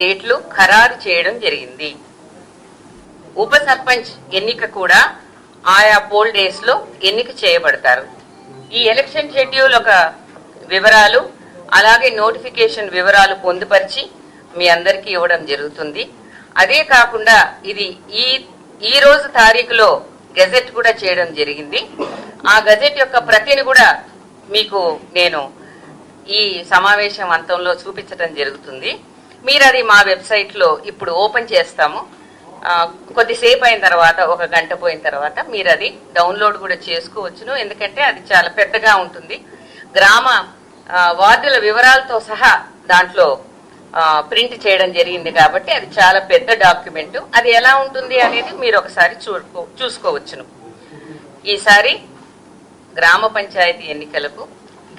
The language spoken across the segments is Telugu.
డేట్లు ఖరారు చేయడం జరిగింది. ఉప సర్పంచ్ ఎన్నిక కూడా ఆయా పోల్ డేస్లో ఎన్నిక చేయబడతారు. ఈ ఎలక్షన్ షెడ్యూల్ ఒక వివరాలు అలాగే నోటిఫికేషన్ వివరాలు పొందుపరిచి మీ అందరికీ ఇవ్వడం జరుగుతుంది. అదే కాకుండా ఇది ఈ ఈ రోజు తారీఖులో గెజెట్ కూడా చేయడం జరిగింది. ఆ గజెట్ యొక్క ప్రతిని కూడా మీకు నేను ఈ సమావేశం అంతంలో చూపించడం జరుగుతుంది. మీరు అది మా వెబ్సైట్లో ఇప్పుడు ఓపెన్ చేస్తాము. కొద్దిసేపు అయిన తర్వాత ఒక గంట పోయిన తర్వాత మీరు అది డౌన్లోడ్ కూడా చేసుకోవచ్చును. ఎందుకంటే అది చాలా పెద్దగా ఉంటుంది. గ్రామ వార్డుల వివరాలతో సహా దాంట్లో ప్రింట్ చేయడం జరిగింది కాబట్టి అది చాలా పెద్ద డాక్యుమెంట్. అది ఎలా ఉంటుంది అనేది మీరు ఒకసారి చూడుకో చూసుకోవచ్చును. ఈసారి గ్రామ పంచాయతీ ఎన్నికలకు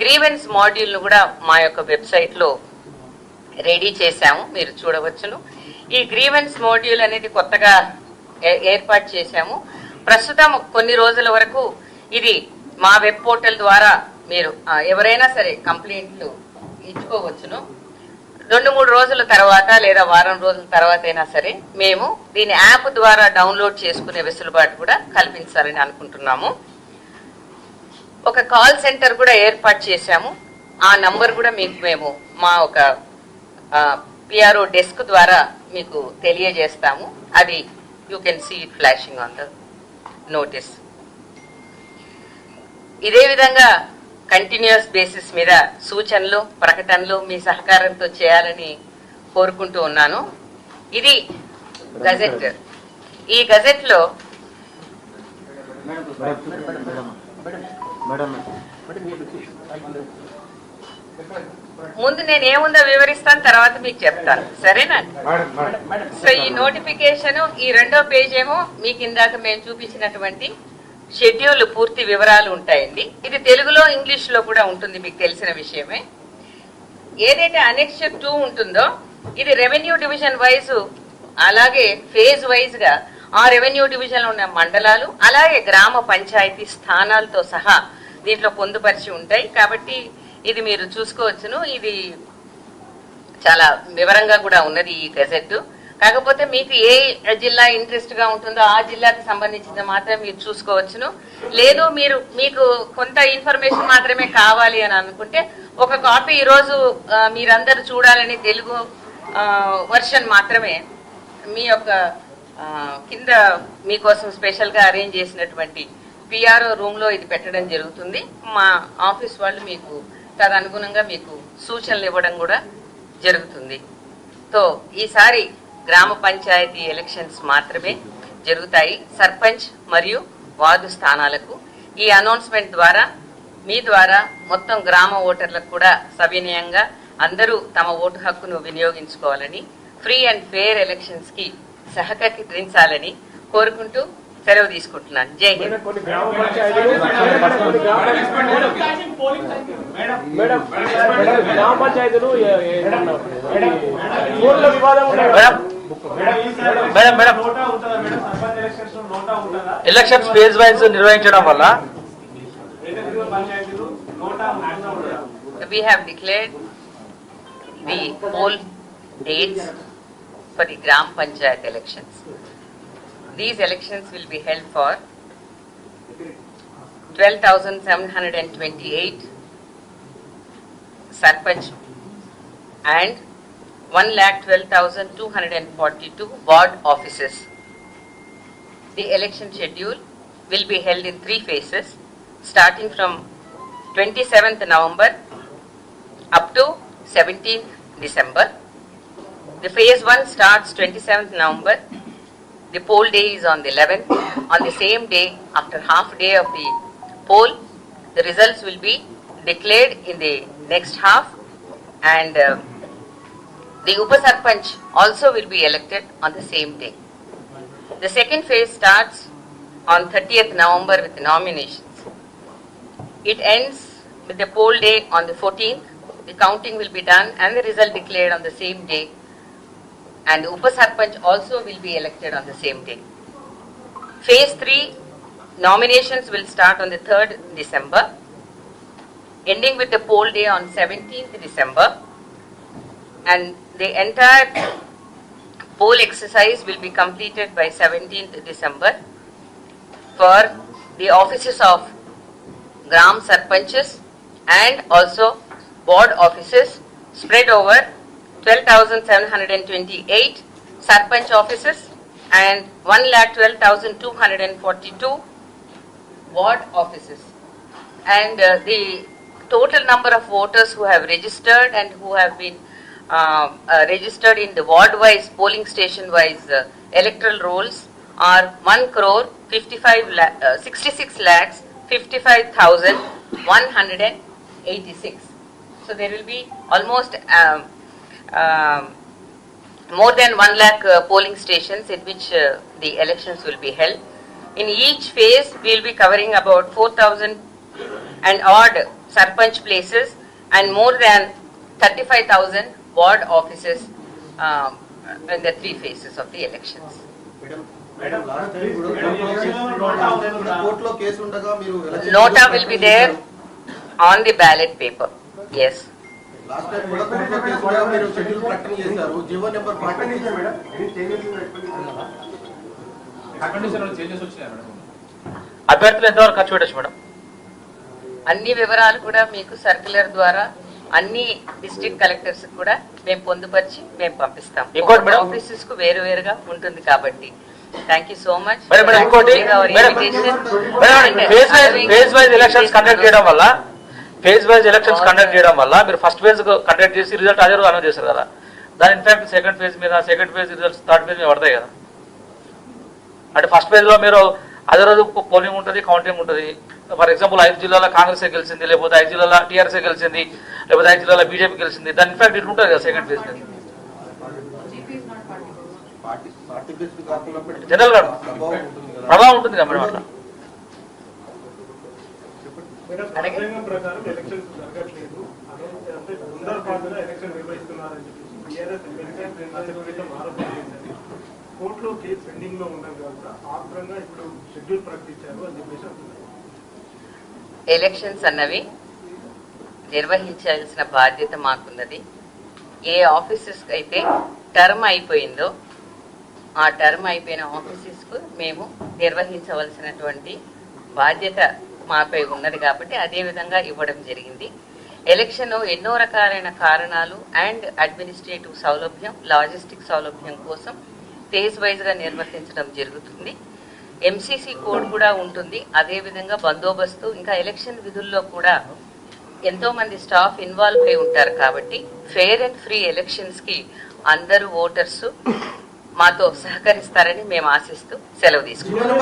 గ్రీవెన్స్ మాడ్యూల్ను కూడా మా యొక్క వెబ్సైట్లో రెడీ చేశాము మీరు చూడవచ్చును. ఈ గ్రీవెన్స్ మోడ్యూల్ అనేది కొత్తగా ఏ- ఏర్పాటు చేశాము. ప్రస్తుతం కొన్ని రోజుల వరకు ఇది మా వెబ్ పోర్టల్ ద్వారా మీరు ఎవరైనా సరే కంప్లైంట్లు ఇచ్చుకోవచ్చును. రెండు మూడు రోజుల తర్వాత లేదా వారం రోజుల తర్వాత అయినా సరే మేము దీని యాప్ ద్వారా డౌన్లోడ్ చేసుకునే వెసులుబాటు కూడా కల్పించాలని అనుకుంటున్నాము. ఒక కాల్ సెంటర్ కూడా ఏర్పాటు చేశాము. ఆ నంబర్ కూడా మీకు మేము మా ఒక పిఆర్ఓ డెస్క్ ద్వారా మీకు తెలియజేస్తాము అది you can see it flashing on the notice ఇదే విధంగా కంటిన్యూస్ బేసిస్ మీద సూచనలు ప్రకటనలు మీ సహకారంతో చేయాలని కోరుకుంటూ ఉన్నాను ఇది గజెట్ ఈ గజెట్లో మేడం ముందు నేను ఏముందో వివరిస్తాను తర్వాత మీకు చెప్తాను. సరేనా? సో ఈ నోటిఫికేషన్ ఈ రెండో పేజ్ ఏమో మీకు ఇందాక మేము చూపించినటువంటి షెడ్యూల్ పూర్తి వివరాలు ఉంటాయండి. ఇది తెలుగులో ఇంగ్లీష్లో కూడా ఉంటుంది మీకు తెలిసిన విషయమే. ఏదైతే అనెక్షన్ టూ ఉంటుందో ఇది రెవెన్యూ డివిజన్ వైజ్ అలాగే ఫేజ్ వైజ్గా ఆ రెవెన్యూ డివిజన్లో ఉన్న మండలాలు అలాగే గ్రామ పంచాయతీ స్థానాలతో సహా దీంట్లో పొందుపరిచి ఉంటాయి. కాబట్టి ఇది మీరు చూసుకోవచ్చును. ఇది చాలా వివరంగా కూడా ఉన్నది ఈ గెజెట్ కాకపోతే మీకు ఏ జిల్లా ఇంట్రెస్ట్గా ఉంటుందో ఆ జిల్లాకి సంబంధించిన మాత్రమే మీరు చూసుకోవచ్చును. లేదు మీరు మీకు కొంత ఇన్ఫర్మేషన్ మాత్రమే కావాలి అని అనుకుంటే ఒక కాపీ ఈరోజు మీరందరూ చూడాలని తెలుగు వర్షన్ మాత్రమే మీ యొక్క కింద మీకోసం స్పెషల్గా అరేంజ్ చేసినటువంటి పిఆర్ఓ రూమ్లో ఇది పెట్టడం జరుగుతుంది. మా ఆఫీస్ వాళ్ళు మీకు అనుగుణంగా మీకు సూచనలు ఇవ్వడం కూడా జరుగుతుంది. తో ఈసారి గ్రామ పంచాయతీ ఎలక్షన్స్ మాత్రమే జరుగుతాయి. సర్పంచ్ మరియు వార్డు స్థానాలకు. ఈ అనౌన్స్మెంట్ ద్వారా మీ ద్వారా మొత్తం గ్రామ ఓటర్లకు కూడా సవినయంగా అందరూ తమ ఓటు హక్కును వినియోగించుకోవాలని ఫ్రీ అండ్ ఫెయిర్ ఎలక్షన్స్కి సహకరించాలని కోరుకుంటూ సెలవు తీసుకుంటున్నాను. Jai Hind. Madam madam elections phase wise నిర్వహించడం వల్ల? we have declared the poll dates for the Gram Panchayat elections. These elections will be held for 12,728 Sarpanch and 1,12,242 ward offices. The election schedule will be held in three phases, starting from 27th November up to 17th December. The phase 1 starts 27th November. The poll day is on the 11th. On the same day, after half day of the poll, the results will be declared in the next half and uh, the Upa Sarpanch also will be elected on the same day. The second phase starts on 30th November with nominations. It ends with the poll day on the 14th. The counting will be done and the result declared on the same day. And the Upa Sarpanch also will be elected on the same day. Phase 3 nominations will start on the 3rd December, ending with the poll day on 17th December. And the entire poll exercise will be completed by 17th December for the offices of Gram Sarpanches and also board offices spread over 12,728 Sarpanch offices and 1,12,242 ward offices. And uh, the total number of voters who have registered and who have been uh, uh, registered in the ward-wise, polling station-wise uh, electoral rolls are 1 crore 55 la- uh, 66 lakhs 55,186. So there will be almost um, um, more than 1 lakh uh, polling stations at which uh, the elections will be held. In each phase, we will be covering about 4,000 and odd sarpanch places and more than 35,000 ward offices um, in the three phases of the elections. Nota will be there on the ballot paper. Yes. Last time కూడా కోర్టులో కేసు ఉండగా మీరు షెడ్యూల్ ప్రకటన చేశారు. జీవో నెంబర్ ఫార్టీ అభ్యర్థులు ఎంతవరకు ఖర్చు పెట్టచ్చు మేడం? అన్ని వివరాలు కూడా మీకు సర్క్యులర్ ద్వారా అన్ని డిస్ట్రిక్ట్ కలెక్టర్స్ కూడా మేము పొందుపరిచి మేము పంపిస్తాం. ఇంకోటి మేడం. ఆఫీసెస్కు వేరు వేరుగా ఉంటుంది కాబట్టి. Thank you so much madam madam ఇంకోటి madam madam phase wise phase wise elections conduct చేయడం వల్ల ఫేజ్ వైజ్ ఎలక్షన్స్ కండక్ట్ చేయడం వల్ల మీరు ఫస్ట్ ఫేజ్ కండక్ట్ చేసి రిజల్ట్ అదే రోజు అనౌన్స్ చేశారు కదా. దాని ఇన్ఫాక్ట్ సెకండ్ ఫేజ్ మీద second phase results third phase మీద పడతాయి కదా. అంటే ఫస్ట్ ఫేజ్లో మీరు అదే రోజు పోలింగ్ ఉంటుంది కౌంటింగ్ ఉంటుంది. ఫర్ ఎగ్జాంపుల్ ఐదు జిల్లాలో కాంగ్రెస్ గెలిచింది లేకపోతే ఐదు జిల్లాలో టీఆర్ఎస్ గెలిచింది లేకపోతే ఐదు జిల్లాలో బీజేపీ గెలిచింది. దాని ఇన్ఫాక్ట్ ఇట్లా ఉంటుంది కదా సెకండ్ ఫేజ్ జనరల్గా ప్రభావం ఉంటుంది కదా. ప్రభావం ఉంటుంది కదా మేడం అట్లా మేడం, రాజ్యాంగం ప్రకారం ఎలక్షన్స్ జరగట్లేదు అనే అంటే తొందరపాటుగా ఎలక్షన్ నిర్వహిస్తున్నారని చెప్పేసి బీఆర్ఎస్ ఎమ్మెల్యే అసలు క్రితం ఆరోపణ చేశారు కోర్టులో కేసు పెండింగ్లో ఉండదు కాబట్టి ఆత్రంగా ఇప్పుడు షెడ్యూల్ ప్రకటించారు అని చెప్పేసి అంటున్నారు. ఎలక్షన్స్ అన్నవి నిర్వహించాల్సిన బాధ్యత మాకున్నది ఏ ఆఫీసెస్ అయితే టర్మ్ అయిపోయిందో ఆ టర్మ్ అయిపోయిన ఆఫీసెస్కు మేము నిర్వహించవలసినటువంటి బాధ్యత మాపై ఉన్నది కాబట్టి అదే విధంగా ఇవ్వడం జరిగింది. ఎలక్షన్ ఎన్నో రకాలైన కారణాలు అండ్ అడ్మినిస్ట్రేటివ్ సౌలభ్యం లాజిస్టిక్ సౌలభ్యం కోసం ఫేజ్ వైజ్గా నిర్వర్తించడం జరుగుతుంది. ఎంసీసీ కోడ్ కూడా ఉంటుంది. అదే విధంగా బందోబస్తు ఇంకా ఎలక్షన్ విధుల్లో కూడా ఎంతో మంది స్టాఫ్ ఇన్వాల్వ్ అయి ఉంటారు కాబట్టి ఫెయిర్ అండ్ ఫ్రీ ఎలక్షన్స్కి అందరూ ఓటర్స్ మాతో సహకరిస్తారని మేము ఆశిస్తూ సెలవు తీసుకుంటాం